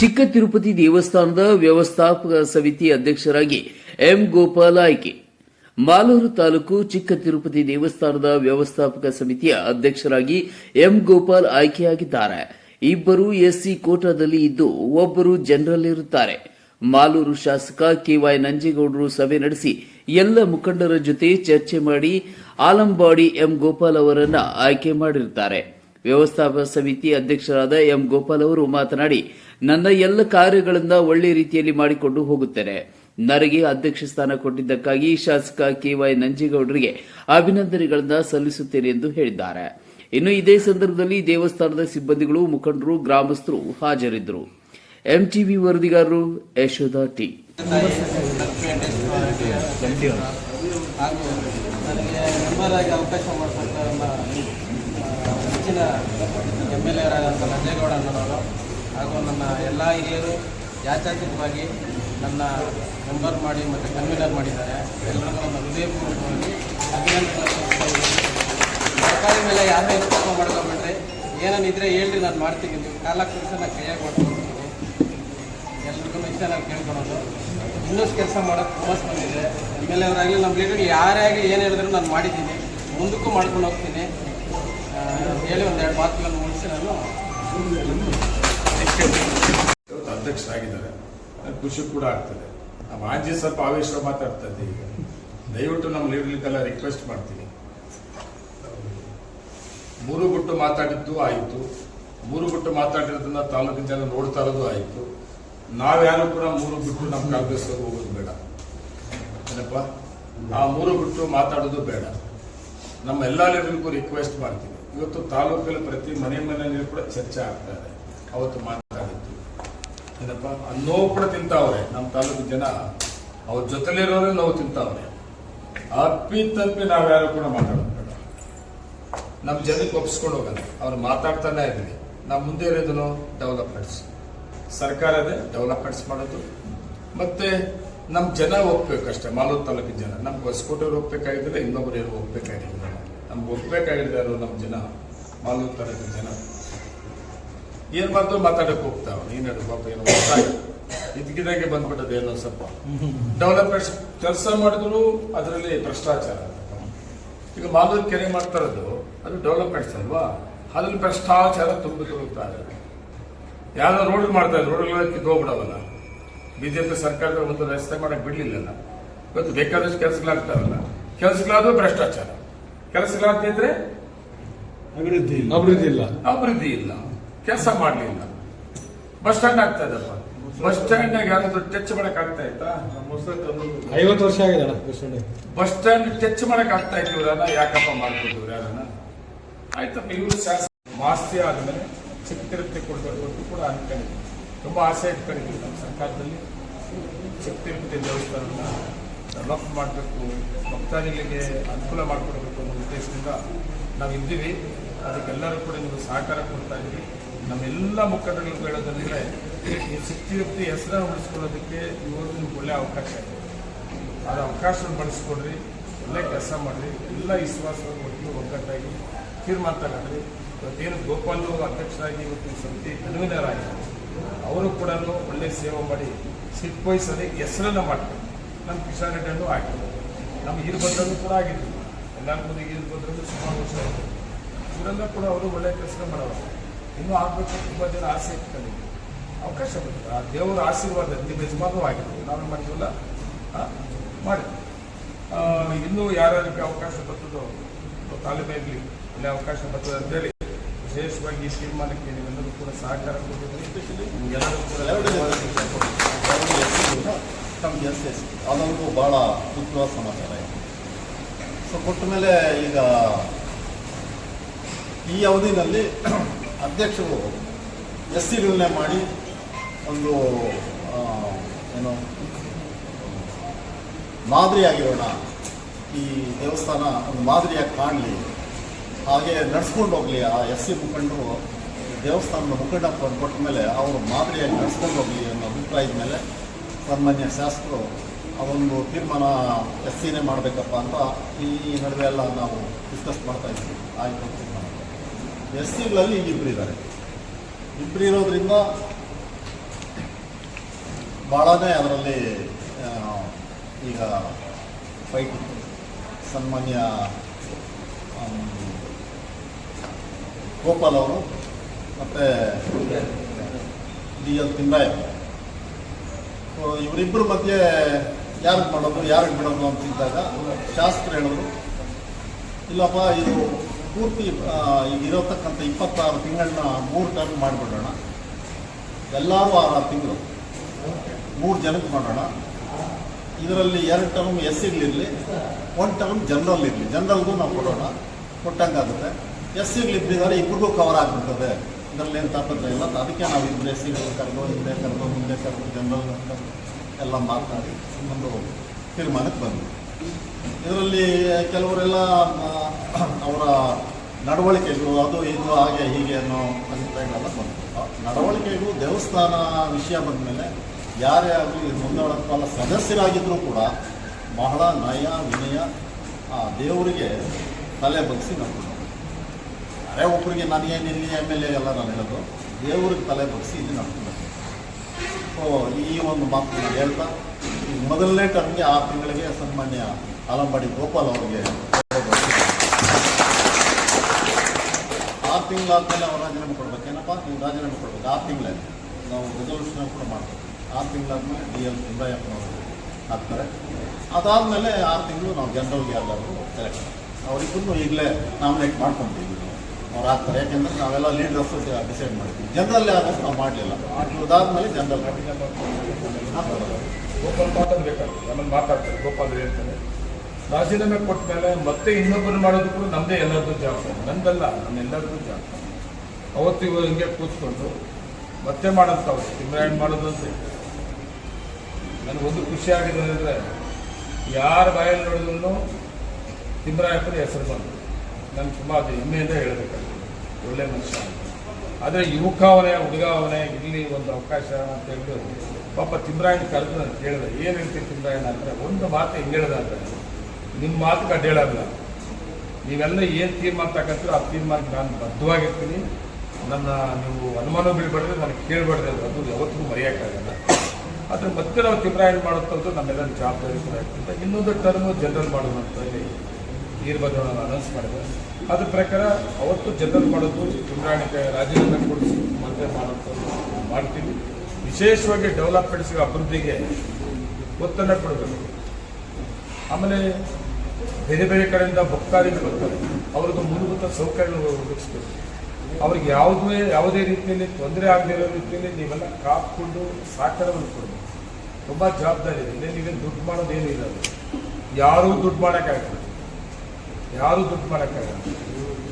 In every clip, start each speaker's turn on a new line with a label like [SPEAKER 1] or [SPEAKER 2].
[SPEAKER 1] ಚಿಕ್ಕ ತಿರುಪತಿ ದೇವಸ್ಥಾನದ ವ್ಯವಸ್ಥಾಪಕ ಸಮಿತಿ ಅಧ್ಯಕ್ಷರಾಗಿ ಎಂ ಗೋಪಾಲ ಆಯ್ಕೆ. ಮಾಲೂರು ತಾಲೂಕು ಚಿಕ್ಕ ತಿರುಪತಿ ದೇವಸ್ಥಾನದ ವ್ಯವಸ್ಥಾಪಕ ಸಮಿತಿಯ ಅಧ್ಯಕ್ಷರಾಗಿ ಎಂ ಗೋಪಾಲ್ ಆಯ್ಕೆಯಾಗಿದ್ದಾರೆ. ಇಬ್ಬರು ಎಸ್ಸಿ ಕೋಟಾದಲ್ಲಿ ಇದ್ದು ಒಬ್ಬರು ಜನರಲ್ ಇರುತ್ತಾರೆ ಮಾಲೂರು ಶಾಸಕ ಕೆವೈ ನಂಜೇಗೌಡರು ಸಭೆ ನಡೆಸಿ ಎಲ್ಲ ಮುಖಂಡರ ಜೊತೆ ಚರ್ಚೆ ಮಾಡಿ ಆಲಂಬಾಡಿ ಎಂ ಗೋಪಾಲ್ ಅವರನ್ನು ಆಯ್ಕೆ ಮಾಡಿರುತ್ತಾರೆ. ವ್ಯವಸ್ಥಾಪಕ ಸಮಿತಿ ಅಧ್ಯಕ್ಷರಾದ ಎಂ ಗೋಪಾಲ್ ಅವರು ಮಾತನಾಡಿ ನನ್ನ ಎಲ್ಲ ಕಾರ್ಯಗಳಿಂದ ಒಳ್ಳೆ ರೀತಿಯಲ್ಲಿ ಮಾಡಿಕೊಂಡು ಹೋಗುತ್ತೇನೆ. ನರಗೆ ಅಧ್ಯಕ್ಷ ಸ್ಥಾನ ಕೊಟ್ಟಿದ್ದಕ್ಕಾಗಿ ಶಾಸಕ ಕೆವೈ ನಂಜೇಗೌಡರಿಗೆ ಅಭಿನಂದನೆಗಳನ್ನು ಸಲ್ಲಿಸುತ್ತೇನೆ ಎಂದು ಹೇಳಿದ್ದಾರೆ. ಇನ್ನು ಇದೇ ಸಂದರ್ಭದಲ್ಲಿ ದೇವಸ್ಥಾನದ ಸಿಬ್ಬಂದಿಗಳು, ಮುಖಂಡರು, ಗ್ರಾಮಸ್ಥರು ಹಾಜರಿದ್ದರು. ಎಂಟಿವಿ ವರದಿಗಾರರು ಯಶೋಧ ಟಿ.
[SPEAKER 2] ಅವಕಾಶ ಹಾಗೂ ನನ್ನ ಎಲ್ಲ ಹಿರಿಯರು ಯಾಚಾಚಿತವಾಗಿ ನನ್ನ ಮೆಂಬರ್ ಮಾಡಿ ಮತ್ತು ಕನ್ವೀನರ್ ಮಾಡಿದ್ದಾರೆ. ಎಲ್ಲರಿಗೂ ನನ್ನ ಹೃದಯಪೂರ್ವಕವಾಗಿ ಅಭಿನಂದನೆ ಸರ್ಕಾರಿ ಮೇಲೆ ಯಾರೇ ತಪ್ಪ ಮಾಡ್ಕೊಬೇಡ್ರಿ. ಏನೇನಿದ್ರೆ ಹೇಳ್ರಿ, ನಾನು ಮಾಡ್ತೀನಿ. ನೀವು ಕಾಲ ಕೆಲಸ ನಾನು ಕೈಯಾಗಿ ಮಾಡ್ಕೊಂಡ್ಬಿಡ್ತೀನಿ ಎಲ್ರಿಗೂ ಇಷ್ಟ ನಾನು ಕೇಳ್ಕೊಳೋದು. ಇನ್ನಷ್ಟು ಕೆಲಸ ಮಾಡೋಕ್ಕೆ ಹುಮ್ಮಸ್ ಬಂದಿದೆ. ಎಂ ಎಲ್ ಅವರಾಗಲಿ ನಮ್ಮ ಲೀಡರ್ ಯಾರೇ ಆಗಲಿ ಏನು ಹೇಳಿದ್ರು ನಾನು ಮಾಡಿದ್ದೀನಿ. ಮುಂದಕ್ಕೂ ಮಾಡ್ಕೊಂಡು ಹೋಗ್ತೀನಿ. ಹೇಳಿ ಒಂದೆರಡು ಮಾತುಗಳನ್ನು ಮುಗಿಸಿ ನಾನು
[SPEAKER 3] ಅಧ್ಯಕ್ಷರಾಗಿದ್ದಾರೆ. ಖುಷಿ ಕೂಡ ಆಗ್ತದೆ. ನಮ್ಮ ಆಂಜಿ ಸ್ವಲ್ಪ ಆವೇಶ ಮಾತಾಡ್ತಾ ಈಗ. ದಯವಿಟ್ಟು ನಮ್ಮ ಲೀಡರ್ಲಿಕ್ಕೆಲ್ಲ ರಿಕ್ವೆಸ್ಟ್ ಮಾಡ್ತೀನಿ. ಮೂರು ಬಿಟ್ಟು ಮಾತಾಡಿದ್ದು ಆಯಿತು. ಮೂರು ಬಿಟ್ಟು ಮಾತಾಡಿರೋದನ್ನ ತಾಲೂಕಿನ ಜನ ನೋಡ್ತಾ ಇರೋದು ಆಯಿತು. ನಾವ್ಯಾರು ಕೂಡ ಮೂರು ಬಿಟ್ಟು ನಮ್ಮ ಕಾಂಗ್ರೆಸ್ ಹೋಗೋದು ಬೇಡ. ಏನಪ್ಪ? ಆ ಮೂರು ಬಿಟ್ಟು ಮಾತಾಡೋದು ಬೇಡ. ನಮ್ಮ ಎಲ್ಲ ಲೀಡರ್ಗೂ ರಿಕ್ವೆಸ್ಟ್ ಮಾಡ್ತೀನಿ. ಇವತ್ತು ತಾಲೂಕಲ್ಲಿ ಪ್ರತಿ ಮನೆ ಮನೆಯಲ್ಲಿ ಕೂಡ ಚರ್ಚೆ ಆಗ್ತಾ ಇದೆ. ಅವತ್ತು ಮಾತಾಡಿದ್ದು ಏನಪ್ಪ? ಆ ನೋವು ಕೂಡ ತಿಂತಾವ್ರೆ ನಮ್ಮ ತಾಲೂಕು ಜನ. ಅವ್ರ ಜೊತೆಲಿರೋರೇ ನೋವು ತಿಂತಾವ್ರೆ. ಅಪ್ಪಿ ತಪ್ಪಿ ನಾವ್ಯಾರು ಕೂಡ ಮಾತಾಡೋದು ನಮ್ಮ ಜನಕ್ಕೆ ಒಪ್ಪಿಸ್ಕೊಂಡು ಹೋಗಲ್ಲ. ಅವ್ರು ಮಾತಾಡ್ತಾನೆ ಇದ್ವಿ ನಮ್ಮ ಮುಂದೆ ಇರೋದನ್ನು ಡೆವಲಪ್ಮೆಂಟ್ಸ್ ಸರ್ಕಾರದೇ ಡೆವಲಪ್ಮೆಂಟ್ಸ್ ಮಾಡೋದು. ಮತ್ತೆ ನಮ್ಮ ಜನ ಒಪ್ಬೇಕಷ್ಟೇ, ಮಾಲೂರು ತಾಲೂಕಿನ ಜನ. ನಮ್ಗೆ ಹೊಸಕೋಟೆಯವ್ರು ಒಪ್ಬೇಕಾಗಿದ್ದಿಲ್ಲ, ಇನ್ನೊಬ್ರು ಯಾರು ಹೋಗ್ಬೇಕಾಗಿಲ್ಲ ನಮ್ಗೆ ಒಪ್ಬೇಕಾಗಿದ್ದಾರೆ ನಮ್ಮ ಜನ, ಮಾಲೂರು ತಾಲೂಕಿನ ಜನ. ಏನ್ ಮಾಡ್ತು ಮಾತಾಡಕ್ಕೆ ಹೋಗ್ತಾವ ನೀನ್ ಪಾಪ ಏನೋ ಇದ್ಕಿದಾಗೆ ಇದಕ್ಕಿದಾಗೆ ಬಂದ್ಬಿಟ್ಟದೆ ಏನೋ ಸ್ವಲ್ಪ. ಡೆವಲಪ್ಮೆಂಟ್ಸ್ ಕೆಲಸ ಮಾಡಿದ್ರು ಅದರಲ್ಲಿ ಭ್ರಷ್ಟಾಚಾರ. ಈಗ ಮಾಲೂರು ಕೆರೆ ಮಾಡ್ತಾ ಇರೋದು ಅದು ಡೆವಲಪ್ಮೆಂಟ್ಸ್ ಅಲ್ವಾ? ಅದ್ರಲ್ಲಿ ಭ್ರಷ್ಟಾಚಾರ ತುಂಬಿ ತುಳುಕ್ತಾ ಇದೆ ಯಾವ್ದೋ ರೋಡ್ ಮಾಡ್ತಾ ಇದ್ರು ರೋಡ್ಗಳ ಕಿತ್ತೋಗ್ಬಿಡವಲ್ಲ ಬಿಜೆಪಿ ಸರ್ಕಾರದ ಒಂದು ರಸ್ತೆ ಮಾಡಕ್ ಬಿಡ್ಲಿಲ್ಲ ಇವತ್ತು ಬೇಕಾದಷ್ಟು ಕೆಲಸಗಳಾಗ್ತಾವಲ್ಲ. ಕೆಲಸಗಳಾದ್ರೂ ಭ್ರಷ್ಟಾಚಾರ. ಕೆಲಸಗಳಾಗ್ತಿದ್ರೆ
[SPEAKER 4] ಅಭಿವೃದ್ಧಿ ಇಲ್ಲ ಅಭಿವೃದ್ಧಿ ಇಲ್ಲ.
[SPEAKER 3] ಅಭಿವೃದ್ಧಿ ಇಲ್ಲ. ಕೆಲಸ ಮಾಡಲಿಲ್ಲ. ಬಸ್ ಸ್ಟ್ಯಾಂಡ್ ಆಗ್ತಾ ಇದಪ್ಪ ಬಸ್ ಸ್ಟ್ಯಾಂಡ್ ಯಾರಾದ್ರೂ ಟಚ್ ಮಾಡಕ್ ಆಗ್ತಾ ಇತ್ತಾ?
[SPEAKER 4] ಐವತ್ತು ವರ್ಷ ಆಗಿದೆ
[SPEAKER 3] ಬಸ್ ಸ್ಟ್ಯಾಂಡ್ ಟಚ್ ಮಾಡಕ್ ಆಗ್ತಾ ಇತ್ತು ಯಾಕಪ್ಪ ಮಾಡ್ಕೊಟ್ಟಿವ್ರು ಯಾರನ್ನ ಆಯ್ತಪ್ಪ ಇವರು ಶಾಸಕ ಮಾಸ್ತಿ ಆದ್ಮೇಲೆ ಚಿಕ್ಕ ತಿರುಪತಿ ಕೊಡ್ಬೇಕು ಅಂತ ಕೂಡ ಅನ್ಕೊಂಡಿದ್ವಿ ತುಂಬಾ ಆಸೆ ಇಟ್ಕೊಂಡಿದ್ವಿ ನಮ್ಮ ಸರ್ಕಾರದಲ್ಲಿ. ಚಿಕ್ಕ ದೇವಸ್ಥಾನ ದೇವಸ್ಥಾನನ ಡೆವಲಪ್ ಮಾಡಬೇಕು ಭಕ್ತಾದಿಗಳಿಗೆ ಅನುಕೂಲ ಮಾಡಿಕೊಡ್ಬೇಕು ಅನ್ನೋ ಉದ್ದೇಶದಿಂದ ನಾವು ಇದ್ದೀವಿ ಅದಕ್ಕೆಲ್ಲರೂ ಕೂಡ ನೀವು ಸಹಕಾರ ಕೊಡ್ತಾ ಇದ್ದೀವಿ. ನಮ್ಮೆಲ್ಲ ಮುಖಂಡಗಳು ಹೇಳೋದಂದ್ರೆ ಈ ಶಕ್ತಿಯುಕ್ತಿ ಹೆಸರನ್ನು ಉಳಿಸ್ಕೊಳ್ಳೋದಕ್ಕೆ ನಿಮ್ಗೆ ಒಳ್ಳೆ ಅವಕಾಶ ಇದೆ. ಅದು ಅವಕಾಶ ಬಳಸ್ಕೊಡ್ರಿ, ಒಳ್ಳೆ ಕೆಲಸ ಮಾಡ್ರಿ, ಎಲ್ಲ ವಿಶ್ವಾಸವಾಗಿ ಒಟ್ಟಿಗೆ ಒಗ್ಗಟ್ಟಾಗಿ ತೀರ್ಮಾನ ತಗೊಂಡ್ರಿ ಇವತ್ತೇನು ಗೋಪಾಲು ಅಧ್ಯಕ್ಷರಾಗಿ ಇವತ್ತು ಸಮಿತಿ ಕನ್ವೀನರ್ ಅವರು ಕೂಡ ಒಳ್ಳೆ ಸೇವೆ ಮಾಡಿ, ಸಿಟ್ ವಹಿಸದೆ ಹೆಸರನ್ನು ಮಾಡ್ತಾರೆ. ನಮ್ಮ ಕಿಶನ್ ರೆಡ್ಡಿಯನ್ನು ಆಗಿದ್ದಾರೆ ನಮ್ಮ ಈರ್ಭದ್ರನು ಕೂಡ ಆಗಿದ್ರು. ಎಲ್ಲರ ಮುಂದೆ ಬಂದ್ರೂ ಸುಮಾರು ವರ್ಷ ಇವರೆಲ್ಲ ಕೂಡ ಅವರು ಒಳ್ಳೆ ಕೆಲಸ ಮಾಡೋರು. ಇನ್ನೂ ಆಗಬೇಕು ತುಂಬ ಜನ ಆಸೆ ಇಟ್ಕೊಂಡಿದ್ರು. ಅವಕಾಶ ಬಂತು ಆ ದೇವರ ಆಶೀರ್ವಾದ ನಿಮ್ಮ ಯಜಮಾನೂ ಆಗಿತ್ತು ನಾನು ಮಾಡಿದ್ವಲ್ಲ ಮಾಡಿ ಇನ್ನೂ ಯಾರ್ಯಾರಿಗೆ ಅವಕಾಶ ಬರ್ತದೋ ತಾಲೂಕಿನಲ್ಲಿ ಒಳ್ಳೆ ಅವಕಾಶ ಬರ್ತದೆ ಅಂತೇಳಿ ವಿಶೇಷವಾಗಿ ಈ ತೀರ್ಮಾನಕ್ಕೆ ನೀವೆಲ್ಲರೂ ಕೂಡ ಸಹಕಾರ
[SPEAKER 5] ಎಸ್ ಎಸ್ ಅದೊಂದು ಭಾಳ ಮುಖ್ಯವಾದ ಸಮಾಚಾರ ಸೊ ಕೊಟ್ಟ ಮೇಲೆ ಈಗ ಈ ಅವಧಿನಲ್ಲಿ ಅಧ್ಯಕ್ಷರು ಎಸ್ ಸಿಗಳನ್ನೇ ಮಾಡಿ ಒಂದು ಏನು, ಮಾದರಿಯಾಗಿರೋಣ. ಈ ದೇವಸ್ಥಾನ ಒಂದು ಮಾದರಿಯಾಗಿ ಕಾಣಲಿ. ಹಾಗೆ ನಡ್ಸ್ಕೊಂಡು ಹೋಗಲಿ. ಆ ಎಸ್ ಸಿ ಮುಖಂಡರು ದೇವಸ್ಥಾನದ ಮುಖಂಡ ಕೊಟ್ಟ ಮೇಲೆ ಅವರು ಮಾದರಿಯಾಗಿ ನಡ್ಸ್ಕೊಂಡು ಹೋಗಲಿ ಅನ್ನೋ ಅಭಿಪ್ರಾಯದ ಮೇಲೆ ಸನ್ಮಾನ್ಯ ಶಾಸಕರು ಆ ಒಂದು ತೀರ್ಮಾನ ಎಸ್ ಸಿನೇ ಮಾಡಬೇಕಪ್ಪ ಅಂತ ಈ ನಡುವೆ ಎಲ್ಲ ನಾವು ಡಿಸ್ಕಸ್ ಮಾಡ್ತಾ ಇದ್ವಿ ಆಯಿತು, ತೀರ್ಮಾನ. ಎಸ್ ಸಿಗಳಲ್ಲಿ ಈಗ ಇಬ್ಬರು ಇದ್ದಾರೆ ಇಬ್ಬರು ಇರೋದ್ರಿಂದ ಭಾಳನೇ ಅದರಲ್ಲಿ ಈಗ ಫೈಟ್ ಸನ್ಮಾನ್ಯ ಗೋಪಾಲ್ ಅವರು ಮತ್ತು ಡಿ ಎಲ್ ತಿಮ್ರಾಯ ಇವರಿಬ್ಬರ ಮಧ್ಯೆ ಯಾರಿಗೆ ಮಾಡೋದು, ಯಾರಿಗೆ ಬಿಡೋದು ಅಂತಿದ್ದಾಗ ಶಾಸಕರು ಹೇಳಿದ್ರು ಇಲ್ಲಪ್ಪ, ಇದು ಪೂರ್ತಿ ಈಗ ಇರತಕ್ಕಂಥ ಇಪ್ಪತ್ತಾರು ತಿಂಗಳನ್ನ ಮೂರು ಟರ್ಮ್ ಮಾಡಿಬಿಡೋಣ. ಎಲ್ಲರೂ ಆರು ಆರು ತಿಂಗಳು. ಮೂರು ಜನಕ್ಕೆ ಮಾಡೋಣ. ಇದರಲ್ಲಿ ಎರಡು ಟರ್ಮ್ ಎಸ್ ಸಿಗ್ಲಿರಲಿ ಒಂದು ಟರ್ಮ್ ಜನರಲ್ ಇರಲಿ. ಜನರಲ್ಗೂ ನಾವು ಕೊಡೋಣ. ಕೊಟ್ಟಂಗಾಗುತ್ತೆ ಎಸ್ ಸಿಗ್ಲಿ ಇದ್ದಿದ್ದಾರೆ ಇಬ್ಬರಿಗೂ ಕವರ್ ಆಗಿಬಿಡ್ತದೆ. ಇದರಲ್ಲಿ ಏನು ತಾಪತ್ರ ಇಲ್ಲ. ಅದಕ್ಕೆ ನಾವು ಇಬ್ಬರು ಎಸ್ ಸಿಗಳು ಕರೆದು ಹಿಂದೆ ಕರೆದು, ಮುಂದೆ ಕರೆದು ಜನರಲ್ ಅಂತ ಎಲ್ಲ ಮಾತನಾಡಿ ಒಂದು ತೀರ್ಮಾನಕ್ಕೆ ಬಂದ್ವಿ. ಇದರಲ್ಲಿ ಕೆಲವರೆಲ್ಲ ಅವರ ನಡವಳಿಕೆಗಳು ಅದು ಇದು ಹಾಗೆ ಹೀಗೆ ಅನ್ನೋ ಅಭಿಪ್ರಾಯಗಳೆಲ್ಲ ಬಂತು ನಡವಳಿಕೆಗೂ ದೇವಸ್ಥಾನ ವಿಷಯ ಬಂದಮೇಲೆ ಯಾರೇ ಆಗಲಿ ಮುಂದಾಳತ್ವಲ್ಲ ಸದಸ್ಯರಾಗಿದ್ದರೂ ಕೂಡ ಬಹಳ ನಯ ವಿನಯ, ಆ, ದೇವರಿಗೆ ತಲೆ ಬಗ್ಸಿ ನಡ್ಕೊಂಡು ಯಾರೇ ಒಬ್ಬರಿಗೆ ನನಗೆ ನಿನ್ನೆ ಎಂ ಎಲ್ ಎ ಎಲ್ಲ ನಾನು ಹೇಳೋದು, ದೇವ್ರಿಗೆ ತಲೆ ಬಗ್ಸಿ ಇದು ನಡ್ಕೊಂಡು ಸೊ ಈ ಒಂದು ಮಾತು ಹೇಳ್ತಾ ಮೊದಲನೇ ಟರ್ಮ್ಗೆ ಆರು ತಿಂಗಳಿಗೆ ಸನ್ಮಾನ್ಯ ಆಲಂಬಾಡಿ ಗೋಪಾಲ್ ಅವರಿಗೆ. ಆರು ತಿಂಗಳಾದ್ಮೇಲೆ ಅವ್ರು ರಾಜೀನಾಮೆ ಕೊಡ್ಬೇಕು. ಏನಪ್ಪ? ನೀವು ರಾಜೀನಾಮೆ ಕೊಡ್ಬೇಕು. ಆರು ತಿಂಗಳೇ. ನಾವು ರೆಸಲ್ಯೂಷನ್ ಕೂಡ ಮಾಡ್ತೀವಿ ಆರು ತಿಂಗಳಾದ್ಮೇಲೆ ಡಿ ಎಲ್ ಸಿಂಗಯ್ಯಪ್ಪನವರು ಹಾಕ್ತಾರೆ ಅದಾದಮೇಲೆ ಆರು ತಿಂಗಳು ನಾವು ಜನರಲ್ಗೆ ಯಾರಾದರೂ ಸೆಲೆಕ್ಟ್ ಅವರಿಬ್ಬರು ಈಗಲೇ ನಾಮಿನೇಟ್ ಮಾಡ್ಕೊತೀವಿ ಅವ್ರು ಹಾಕ್ತಾರೆ ಯಾಕೆಂದ್ರೆ ನಾವೆಲ್ಲ ಲೀಡರ್ಸ್ ಡಿಸೈಡ್ ಮಾಡ್ತೀವಿ. ಜನರಲ್ ಆದಷ್ಟು ನಾವು ಮಾಡಲಿಲ್ಲ. ಅದಾದಮೇಲೆ ಜನರಲ್. ಹಾಕ್ತಾರೆ
[SPEAKER 3] ಗೋಪಾಲ್ ಮಾತಾಡ್ಬೇಕಾಗ್ತದೆ ಆಮೇಲೆ ಮಾತಾಡ್ತಾರೆ, ಗೋಪಾಲ್ ಹೇಳ್ತಾನೆ ರಾಜೀನಾಮೆ ಕೊಟ್ಟ ಮೇಲೆ ಮತ್ತೆ ಇನ್ನೊಬ್ಬರು ಮಾಡೋದು ಕೂಡ ನಮ್ಮದೇ ಎಲ್ಲರದ್ದು ಜವಾಬ್ದಾರಿ ನಂದಲ್ಲ, ನಮ್ಮೆಲ್ಲರದ್ದು ಜವಾಬ್ದಾರಿ ಅವತ್ತು ಇವರು ಹಿಂಗೆ ಕೂತ್ಕೊಂಡು ಮತ್ತೆ ಮಾಡೋಂಥ ಅವರು ಮಾಡೋದು ಅಂತ ನನಗೊಂದು ಖುಷಿ ಆಗಿದೆ ಅಂದರೆ ಯಾರ ಬಾಯಲ್ಲಿ ನೋಡಿದ್ರು ತಿಮ್ಮರಾಯಪ್ಪನ ಹೆಸರು ಬಂತು. ನಾನು ತುಂಬ ಅದು ಹೆಮ್ಮೆಯಿಂದ ಹೇಳಬೇಕಾಗ್ತದೆ. ಒಳ್ಳೆ ಮನುಷ್ಯ. ಆದರೆ ಯುವಕ ಅವನೇ, ಹುಡುಗ ಅವನೇ ಇಲ್ಲಿ ಒಂದು ಅವಕಾಶ ಅಂತ ಹೇಳಿದ್ರು ಪಾಪ ತಿಮ್ರಾಯನ್ ಕರೆದು ನಾನು ಕೇಳಿದೆ ಏನು ಹೇಳ್ತೀನಿ ತಿಮ್ರಾಯನ್? ಅಂದರೆ ಒಂದು ಮಾತು ಹಿಂಗೆ ಅಂದರೆ ನಿಮ್ಮ ಮಾತು ಅಡ್ಡೇಳಲ್ಲ ನೀವೆಲ್ಲ ಏನು ತೀರ್ಮಾನ ತಗೊಂತೀರೋ ಆ ತೀರ್ಮಾನಕ್ಕೆ ನಾನು ಬದ್ಧವಾಗಿರ್ತೀನಿ. ನನ್ನ ನೀವು ಅನುಮಾನ ಬೀಳ್ಬಾರ್ದು, ನನಗೆ ಕೇಳಬಾರ್ದು ಅದು ಯಾವತ್ತಿಗೂ ಮರೆಯೋಕ್ಕಾಗಲ್ಲ. ಆದರೆ ಮತ್ತೆ ನಾವು ತಿಮ್ರಾಯನ್ ಮಾಡುತ್ತಂದ್ರೆ ನಮ್ಮೆಲ್ಲರ ಜವಾಬ್ದಾರಿ ಕೂಡ ಇರ್ತದೆ ಇನ್ನೊಂದು ಟರ್ಮು ಜನರಲ್ ಮಾಡೋದು ಅಂತ ಹೇಳಿ ಅನೌನ್ಸ್ ಮಾಡಿದೆ. ಅದ್ರ ಪ್ರಕಾರ ಅವತ್ತು ಜನರಲ್ ಮಾಡೋದು ತಿಮ್ರಾಯಣಕ್ಕೆ ರಾಜೀನಾಮೆ ಕೊಡಿಸಿ ಮತ್ತೆ ಮಾಡೋದು ಮಾಡ್ತೀವಿ ವಿಶೇಷವಾಗಿ ಡೆವಲಪ್ಮೆಂಟ್ಸ್ಗೆ ಅಭಿವೃದ್ಧಿಗೆ ಒತ್ತನ್ನು ಕೊಡಬೇಕು. ಆಮೇಲೆ ಬೇರೆ ಬೇರೆ ಕಡೆಯಿಂದ ಭಕ್ತಾದಿಗಳು ಬರ್ತಾರೆ. ಅವ್ರದ್ದು ಮೂಲಭೂತ ಸೌಕರ್ಯಗಳು ಒದಗಿಸ್ಬೇಕು. ಅವ್ರಿಗೆ ಯಾವುದೇ ಯಾವುದೇ ರೀತಿಯಲ್ಲಿ ತೊಂದರೆ ಆಗದಿರೋ ರೀತಿಯಲ್ಲಿ ನೀವೆಲ್ಲ ಕಾಪ್ಕೊಂಡು ಸಹಕಾರವನ್ನು ಕೊಡಬೇಕು. ತುಂಬ ಜವಾಬ್ದಾರಿ ಇದೆ. ಇಲ್ಲೇ ನೀವೇನು ದುಡ್ಡು ಮಾಡೋದೇನು ಇಲ್ಲ. ಯಾರೂ ದುಡ್ಡು ಮಾಡೋಕ್ಕಾಗಲ್ಲ ಯಾರೂ ದುಡ್ಡು ಮಾಡೋಕ್ಕಾಗಲ್ಲ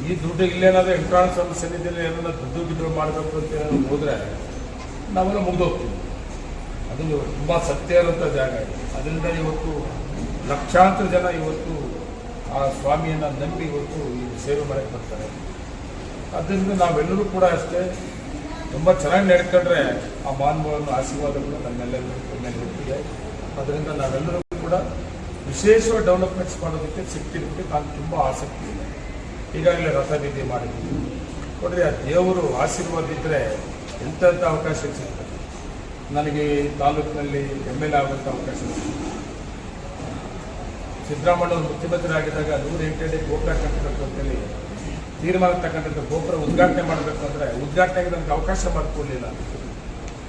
[SPEAKER 3] ಈ ದುಡ್ಡು ಇಲ್ಲೇನಾದ್ರೂ ಎಲೆಕ್ಟ್ರಾನಿಕ್ ಸಮಸ್ಯೆ ಏನಾದ್ರೂ ದುಡ್ಡು ಗಿಡ್ಡು ಮಾಡಬೇಕು ಅಂತ ಹೋದ್ರೆ ನಾವೆಲ್ಲ ಮುಗ್ದೋಗ್ತೀವಿ. ಅದು ತುಂಬ ಸತ್ಯ ಇರುವಂಥ ಜಾಗ ಅದರಿಂದ ಇವತ್ತು ಲಕ್ಷಾಂತರ ಜನ ಇವತ್ತು ಆ ಸ್ವಾಮಿಯನ್ನು ನಂಬಿ ಇವತ್ತು ಈ ಸೇವೆ ಮಾಡಕ್ಕೆ ಬರ್ತಾರೆ. ಅದರಿಂದ ನಾವೆಲ್ಲರೂ ಕೂಡ ಅಷ್ಟೇ ತುಂಬ ಚೆನ್ನಾಗಿ ನಡ್ಕೊಂಡ್ರೆ ಆ ಮಾನವನ ಆಶೀರ್ವಾದಗಳು ನಮ್ಮೆಲ್ಲರಿಗೂ ಮೇಲೆ ಅದರಿಂದ ನಾವೆಲ್ಲರೂ ಕೂಡ ವಿಶೇಷವಾಗಿ ಡೆವಲಪ್ಮೆಂಟ್ಸ್ ಮಾಡೋದಕ್ಕೆ ಸಿಗ್ತಿರೋದಕ್ಕೆ ನಾನು ತುಂಬ ಆಸಕ್ತಿ ಇದೆ. ಈಗಾಗಲೇ ರಥಬೀದಿ ಮಾಡಿದ್ದೀವಿ ನೋಡ್ರಿ, ಆ ದೇವರು ಆಶೀರ್ವಾದ ಇದ್ದರೆ ಎಂತೆಂಥ ಅವಕಾಶ ಸಿಗ್ತದೆ? ನನಗೆ ಈ ತಾಲೂಕಿನಲ್ಲಿ ಎಂ ಎಲ್ ಎ ಆಗುವಂಥ ಅವಕಾಶ ಸಿಗ್ತದೆ. ಸಿದ್ದರಾಮಯ್ಯ ಅವರು ಮುಖ್ಯಮಂತ್ರಿ ಆಗಿದ್ದಾಗ ನೂರು ಹೆಕ್ಟೇರ್ ಗೋಪುರ ಕಟ್ಟಬೇಕು ತೀರ್ಮಾನ ತಕ್ಕಂಥ ಗೋಪುರ ಉದ್ಘಾಟನೆ ಮಾಡಬೇಕು ಅಂದರೆ ಉದ್ಘಾಟನೆಗೆ ನನಗೆ ಅವಕಾಶ ಮಾಡಿಕೊಡ್ಲಿಲ್ಲ.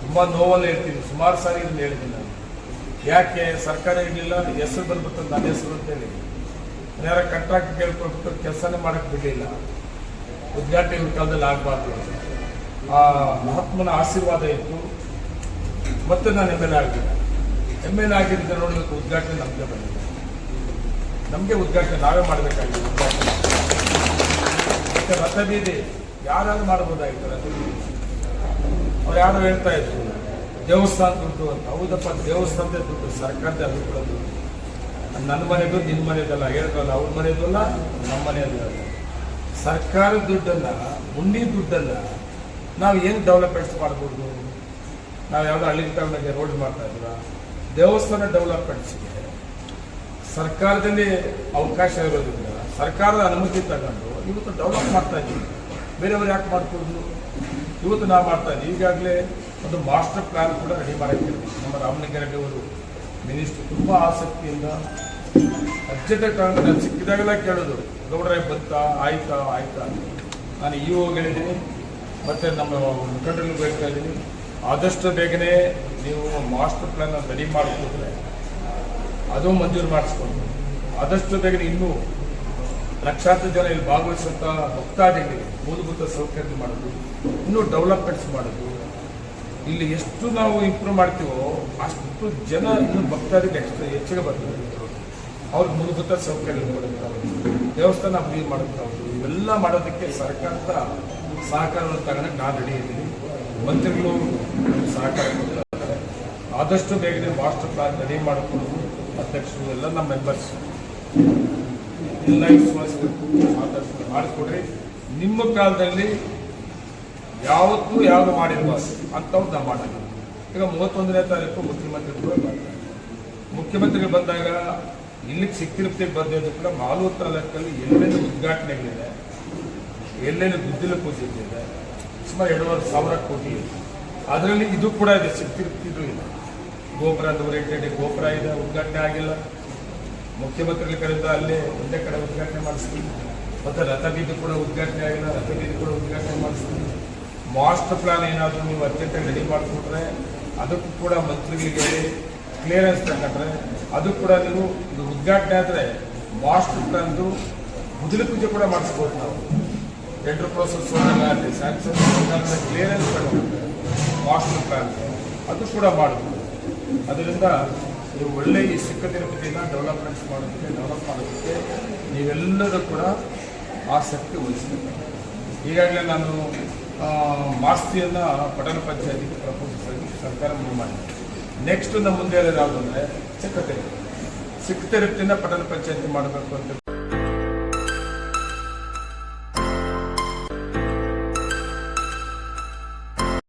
[SPEAKER 3] ತುಂಬ ನೋವಲ್ಲಿ ಹೇಳ್ತೀನಿ, ಸುಮಾರು ಸಾರಿ ಇದನ್ನು ಹೇಳಿದ್ದೀನಿ ನಾನು. ಯಾಕೆ ಸರ್ಕಾರ ಇರಲಿಲ್ಲ, ಹೆಸರು ಬಂದ್ಬಿಟ್ಟು ನನ್ನ ಹೆಸರು ಅಂತೇಳಿ ಯಾರ ಕಾಂಟ್ರಾಕ್ಟ್ ಕೇಳ್ಕೊಳ್ಬಿಟ್ಟು ಕೆಲಸನೇ ಮಾಡೋಕ್ಕೆ ಬಿಡಲಿಲ್ಲ. ಉದ್ಘಾಟನೆ ಕಾಲದಲ್ಲಿ ಆಗಬಾರ್ದು ಆ ಮಹಾತ್ಮನ ಆಶೀರ್ವಾದ ಇತ್ತು. ಮತ್ತೆ ನಾನು ಎಂ ಎಲ್ ಎ ಆಗಿದ್ದೆ. ಎಂ ಎಲ್ ಎ ಆಗಿದ್ದ ನೋಡಿ ಉದ್ಘಾಟನೆ ನಮಗೆ ಬಂದಿದೆ. ನಮಗೆ ಉದ್ಘಾಟನೆ, ನಾವೇ ಮಾಡಬೇಕಾಗಿದೆ ಉದ್ಘಾಟನೆ. ಮತ್ತೆ ರಥಬೀದಿ ಯಾರಾದ್ರೂ ಮಾಡ್ಬೋದಾಗಿತ್ತು ರಥಬೀದಿ ಅವ್ರು ಯಾರು ಹೇಳ್ತಾ ಇದ್ರು, ದೇವಸ್ಥಾನ ದುಡ್ಡು ಅಂತ. ಹೌದಪ್ಪ, ದೇವಸ್ಥಾನದ ದುಡ್ಡು, ಸರ್ಕಾರದ ದುಡ್ಡು. ನನ್ನ ಮನೆಯದು ನಿನ್ನ ಮನೆಯದಲ್ಲ ಹೇಳಿದ್ರಲ್ಲ ಅವ್ರ ಮನೆಯದು ಅಲ್ಲ ನಮ್ಮ ಮನೆಯದಲ್ಲ ಸರ್ಕಾರದ ದುಡ್ಡಲ್ಲ ಮುಂಡಿ ದುಡ್ಡನ್ನ ನಾವು ಏನು ಡೆವಲಪ್ಮೆಂಟ್ಸ್ ಮಾಡ್ಬೋದು? ನಾವು ಯಾವುದೋ ಹಳ್ಳಿ ಟೌನ್ಗೆ ರೋಡ್ ಮಾಡ್ತಾ ಇದ್ರ ದೇವಸ್ಥಾನ ಡೆವಲಪ್ಮೆಂಟ್ಸ್ಗೆ ಸರ್ಕಾರದಲ್ಲಿ ಅವಕಾಶ ಇರೋದ್ರಿಂದ ಸರ್ಕಾರದ ಅನುಮತಿ ತಗೊಂಡು ಇವತ್ತು ಡೆವಲಪ್ ಮಾಡ್ತಾ ಇದ್ದೀವಿ. ಬೇರೆಯವರು ಯಾಕೆ ಮಾಡ್ಕೊಡ್ದು? ಇವತ್ತು ನಾವು ಮಾಡ್ತಾ ಇದ್ದೀವಿ. ಈಗಾಗಲೇ ಒಂದು ಮಾಸ್ಟರ್ ಪ್ಲಾನ್ ಕೂಡ ರೆಡಿ ಮಾಡಕ್ಕೆ ನಮ್ಮ ರಾಮಲಿಂಗಾರೆಡ್ಡಿ ಅವರು ಮಿನಿಸ್ಟರ್ ತುಂಬ ಆಸಕ್ತಿಯಿಂದ ಅರ್ಜೆಂಟ್ ಕಾರಣ ಸಿಕ್ಕಿದಾಗೆಲ್ಲ ಕೇಳೋದು, ಗೌಡ್ರೆ ಬಂತಾ, ಆಯ್ತಾ ಆಯ್ತಾ? ನಾನು ಇ ಹೇಳಿದ್ದೀನಿ ಮತ್ತು ನಮ್ಮ ಮುಖಂಡರಿಗೂ ಹೇಳ್ತಾ ಇದ್ದೀನಿ, ಆದಷ್ಟು ಬೇಗನೆ ನೀವು ಮಾಸ್ಟರ್ ಪ್ಲಾನ್ ರೆಡಿ ಮಾಡಿಕೊಟ್ರೆ ಅದು ಮಂಜೂರು ಮಾಡಿಸ್ಕೊಂಡು ಆದಷ್ಟು ಬೇಗನೆ ಇನ್ನೂ ಲಕ್ಷಾಂತರ ಜನ ಇಲ್ಲಿ ಭಾಗವಹಿಸುವಂಥ ಭಕ್ತಾದಿಗೆ ಮೂಲಭೂತ ಸೌಕರ್ಯ ಮಾಡೋದು, ಇನ್ನೂ ಡೆವಲಪ್ಮೆಂಟ್ಸ್ ಮಾಡೋದು. ಇಲ್ಲಿ ಎಷ್ಟು ನಾವು ಇಂಪ್ರೂವ್ ಮಾಡ್ತೀವೋ ಅಷ್ಟು ಜನ ಇನ್ನು ಭಕ್ತಾದಿಗೆ ಎಷ್ಟು ಹೆಚ್ಚಿಗೆ ಬರ್ತಾರೆ. ಅವ್ರಿಗೆ ಮೂಲಭೂತ ಸೌಕರ್ಯ ಕೊಡುತ್ತೆ ದೇವಸ್ಥಾನ ಅಭಿವೃದ್ಧಿ ಮಾಡುತ್ತೆ ಇವೆಲ್ಲ ಮಾಡೋದಕ್ಕೆ ಸರ್ಕಾರದ ಸಹಕಾರವನ್ನು ತಗೊಂಡಕ್ಕೆ ನಾನು ರೆಡಿ ಇದ್ದೀನಿ. ಮಂತ್ರಿಗಳು ಸಹಕಾರ ಕೊಡ್ತಾರೆ ಆದಷ್ಟು ಬೇಗನೆ ಮಾಸ್ಟರ್ ಪ್ಲಾನ್ ರೆಡಿ ಮಾಡಿಕೊಂಡು ಅಧ್ಯಕ್ಷರು ಎಲ್ಲ ನಮ್ಮ ಮೆಂಬರ್ಸ್ ಎಲ್ಲ ವಿಶ್ವಾಸಬೇಕು ಮಾಡಿಕೊಡ್ರಿ ನಿಮ್ಮ ಕಾಲದಲ್ಲಿ ಯಾವತ್ತೂ ಯಾವುದು ಮಾಡಿರುವ ಅಂಥವ್ರು ನಾವು ಮಾಡೋದು ಈಗ ಮೂವತ್ತೊಂದನೇ ತಾರೀಕು ಮುಖ್ಯಮಂತ್ರಿಗಳು ಮುಖ್ಯಮಂತ್ರಿಗಳು ಬಂದಾಗ ಇಲ್ಲಿಗೆ ಸಿಕ್ತಿರುತ್ತೆ ಬಂದಿದ್ದು ಕೂಡ ಮಾಲೂರು ತಾಲೂಕಲ್ಲಿ ಎಲ್ಲೆಲ್ಲಿ ಉದ್ಘಾಟನೆಗಳಿದೆ, ಎಲ್ಲೆಲ್ಲಿ ಗುದ್ದಿಲ ಇದೆ, ಸುಮಾರು ಎರಡೂವರೆ ಸಾವಿರ ಕೋಟಿ ಇದೆ. ಅದರಲ್ಲಿ ಇದು ಕೂಡ ಇದೆ ಸಿಕ್ತಿರ್ತಿದ್ದು ಇದೆ. ಗೋಪುರ ನೂರೆಂಟು ಗೋಪುರ ಇದೆ, ಉದ್ಘಾಟನೆ ಆಗಿಲ್ಲ. ಮುಖ್ಯಮಂತ್ರಿಗಳ ಕಡೆಯಿಂದ ಅಲ್ಲೇ ಒಂದೇ ಕಡೆ ಉದ್ಘಾಟನೆ ಮಾಡಿಸ್ತೀವಿ ಮತ್ತು ರಥಬೀದಿ ಕೂಡ ಉದ್ಘಾಟನೆ ಆಗಿಲ್ಲ ರಥಬೀದಿ ಕೂಡ ಉದ್ಘಾಟನೆ ಮಾಡಿಸ್ತೀವಿ ಮಾಸ್ಟರ್ ಪ್ಲಾನ್ ಏನಾದರೂ ನೀವು ಅತ್ಯಂತ ರೆಡಿ ಮಾಡಿಕೊಟ್ರೆ ಅದಕ್ಕೂ ಕೂಡ ಮಂತ್ರಿಗಳಿಗೆ ಕ್ಲಿಯರೆನ್ಸ್ ತಗೊಂಡ್ರೆ ಅದು ಕೂಡ ನೀವು ಇದು ಉದ್ಘಾಟನೆ ಆದರೆ ಮಾಸ್ಟರ್ ತಂದು ಮುದಲು ಪೂಜೆ ಕೂಡ ಮಾಡಿಸ್ಬೋದು ನಾವು. ಟೆಂಡರ್ ಪ್ರೋಸೆಸ್ ಆಗಲಿ ಸ್ಯಾಂಕ್ಷನ್ ಕ್ಲಿಯರೆನ್ಸ್ ಕೂಡ ಮಾಸ್ಟರ್ ಪ್ಲಾನ್ ಅದು ಕೂಡ ಮಾಡ್ಬೋದು. ಅದರಿಂದ ನೀವು ಒಳ್ಳೆ ಈ ಸಿಕ್ಕ ತಿರುಪತಿನ ಡೆವಲಪ್ಮೆಂಟ್ಸ್ ಮಾಡೋದಕ್ಕೆ ಡೆವಲಪ್ ಮಾಡೋದಕ್ಕೆ ನೀವೆಲ್ಲರೂ ಕೂಡ ಆಸಕ್ತಿ ವಹಿಸಬೇಕು. ಈಗಾಗಲೇ ನಾನು ಮಾಸ್ತಿಯನ್ನು ಪಟ್ಟಣ ಪಂಚಾಯತಿಗೆ ಪ್ರಪೋಸಸ್ ಆಗಿ ಸರ್ಕಾರ ಮಾಡಿದೆ. ನೆಕ್ಸ್ಟ್ ನಮ್ಮ ಮುಂದೆ ಇರೋದು ಯಾವುದು ಅಂದರೆ ಸಿಕ್ಕ ತಿರುಪತಿ ಸಿಕ್ಕ ಪಟ್ಟಣ ಪಂಚಾಯತಿ ಮಾಡಬೇಕು ಅಂತ